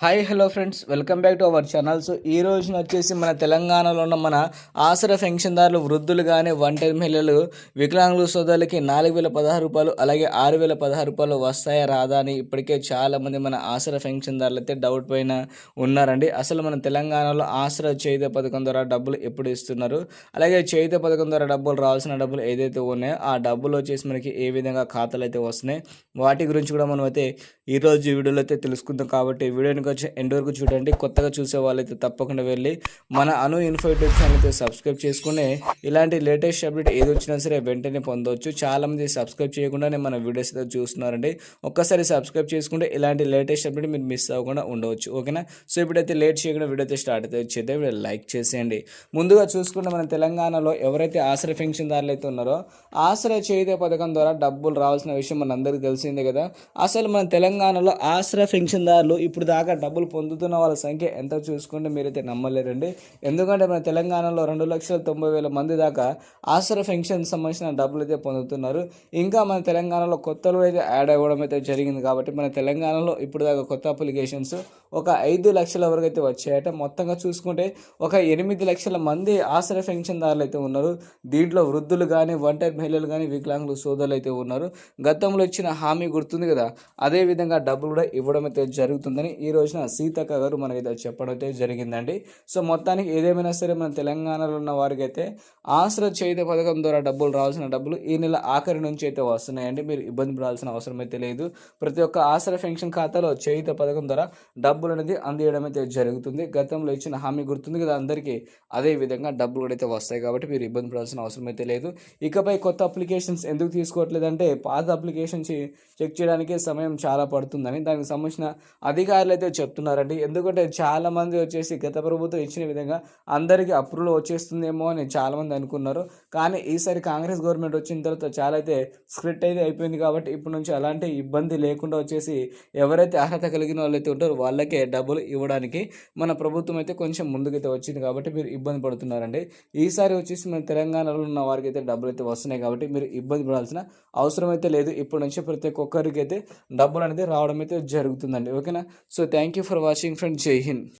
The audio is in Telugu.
Hi hello friends. Welcome back to our channel. So ఈ రోజున వచ్చేసి మన తెలంగాణలో ఉన్న మన ఆసర పెన్షన్దారులు వృద్ధులు కానీ ఒంటరి మహిళలు వికలాంగుల సోదరులకి నాలుగు వేల పదహారు రూపాయలు అలాగే ఆరు వేల పదహారు రూపాయలు వస్తాయా రాదా అని ఇప్పటికే చాలామంది మన ఆసర పెన్షన్దారులు అయితే డౌట్ పైన ఉన్నారండి. అసలు మన తెలంగాణలో ఆసర చేయుత పథకం ద్వారా డబ్బులు ఎప్పుడు ఇస్తున్నారు? అలాగే చేయుత పథకం ద్వారా డబ్బులు రావాల్సిన డబ్బులు ఏదైతే ఉన్నాయో ఆ డబ్బులు వచ్చేసి మనకి ఏ విధంగా ఖాతాలు అయితే వస్తున్నాయి? వాటి గురించి కూడా మనం అయితే ఈరోజు వీడియోలో అయితే తెలుసుకుందాం. కాబట్టి వీడియోని వచ్చి ఎండ్ వరకు చూడండి. కొత్తగా చూసే వాళ్ళైతే తప్పకుండా వెళ్ళి మన అను ఇన్ఫో యూట్యూబ్ ఛానల్ అయితే సబ్స్క్రైబ్ చేసుకుని ఇలాంటి లేటెస్ట్ అప్డేట్ ఏది వచ్చినా సరే వెంటనే పొందవచ్చు. చాలామంది సబ్స్క్రైబ్ చేయకుండానే మన వీడియోస్ అయితే చూస్తున్నారండి. ఒక్కసారి సబ్స్క్రైబ్ చేసుకుంటే ఇలాంటి లేటెస్ట్ అప్డేట్ మీరు మిస్ అవ్వకుండా ఉండవచ్చు. ఓకేనా? సో ఇప్పుడైతే లేట్ చేయకుండా వీడియో అయితే స్టార్ట్ అయితే వచ్చేది వీడియో లైక్ చేసేయండి. ముందుగా చూసుకుంటే మన తెలంగాణలో ఎవరైతే ఆశ్రయ పెన్షన్దారులు అయితే ఉన్నారో ఆశ్రయ చేయుత పథకం ద్వారా డబ్బులు రావాల్సిన విషయం మనందరికీ తెలిసిందే కదా. అసలు మన తెలంగాణలో ఆశ్రయ పెన్షన్దారులు ఇప్పుడు దాకా డబ్బులు పొందుతున్న వాళ్ళ సంఖ్య ఎంత చూసుకుంటే మీరైతే నమ్మలేరండి. ఎందుకంటే మన తెలంగాణలో రెండు లక్షల తొంభై వేల మంది దాకా ఆసర పెన్షన్ సంబంధించిన డబ్బులు అయితే పొందుతున్నారు. ఇంకా మన తెలంగాణలో కొత్తలు అయితే యాడ్ అవ్వడం అయితే జరిగింది కాబట్టి మన తెలంగాణలో ఇప్పుడు దాకా కొత్త అప్లికేషన్స్ ఒక ఐదు లక్షల వరకు అయితే వచ్చాయట. మొత్తంగా చూసుకుంటే ఒక ఎనిమిది లక్షల మంది ఆశ్రయ పెన్షన్దారులు అయితే ఉన్నారు. దీంట్లో వృద్ధులు కానీ ఒంటరి మహిళలు కానీ వికలాంగులు సోదరులు అయితే ఉన్నారు. గతంలో ఇచ్చిన హామీ గుర్తుంది కదా? అదే విధంగా డబ్బులు కూడా ఇవ్వడం అయితే జరుగుతుందని ఈ రోజున సీతక్క గారు మనకైతే చెప్పడం అయితే జరిగిందండి. సో మొత్తానికి ఏదేమైనా సరే మన తెలంగాణలో ఉన్న వారికి అయితే ఆశ్రయ చేత పథకం ద్వారా డబ్బులు రావాల్సిన డబ్బులు ఈ నెల ఆఖరి నుంచి అయితే వస్తున్నాయండి. మీరు ఇబ్బంది పడాల్సిన అవసరం అయితే లేదు. ప్రతి ఒక్క ఆశ్రయ పెన్షన్ ఖాతాలో చేయుత పథకం ద్వారా డబ్బు డబ్బులు అనేది అందియడం అయితే జరుగుతుంది. గతంలో ఇచ్చిన హామీ గుర్తుంది కదా అందరికీ. అదే విధంగా డబ్బులు కూడా అయితే వస్తాయి కాబట్టి మీరు ఇబ్బంది పడాల్సిన అవసరం అయితే లేదు. ఇకపై కొత్త అప్లికేషన్స్ ఎందుకు తీసుకోవట్లేదంటే పాత అప్లికేషన్స్ చెక్ చేయడానికి సమయం చాలా పడుతుందని దానికి సంబంధించిన అధికారులు అయితే చెప్తున్నారండి. ఎందుకంటే చాలామంది వచ్చేసి గత ప్రభుత్వం ఇచ్చిన విధంగా అందరికీ అప్రూవల్ వచ్చేస్తుందేమో అని చాలామంది అనుకున్నారు. కానీ ఈసారి కాంగ్రెస్ గవర్నమెంట్ వచ్చిన తర్వాత చాలా అయితే స్క్రిప్ట్ అయితే అయిపోయింది కాబట్టి ఇప్పటి నుంచి అలాంటి ఇబ్బంది లేకుండా వచ్చేసి ఎవరైతే అర్హత కలిగిన వాళ్ళైతే ఉంటారో వాళ్ళకే డబ్బులు ఇవ్వడానికి మన ప్రభుత్వం అయితే కొంచెం ముందుకైతే వచ్చింది కాబట్టి మీరు ఇబ్బంది పడుతున్నారండి. ఈసారి వచ్చేసి మన తెలంగాణలో ఉన్న వారికి అయితే డబ్బులు అయితే వస్తున్నాయి కాబట్టి మీరు ఇబ్బంది పడాల్సిన అవసరం అయితే లేదు. ఇప్పటి నుంచి ప్రతి ఒక్కరికి అయితే డబ్బులు అనేది రావడం అయితే జరుగుతుందండి. ఓకేనా? So thank you for watching friend జై హింద్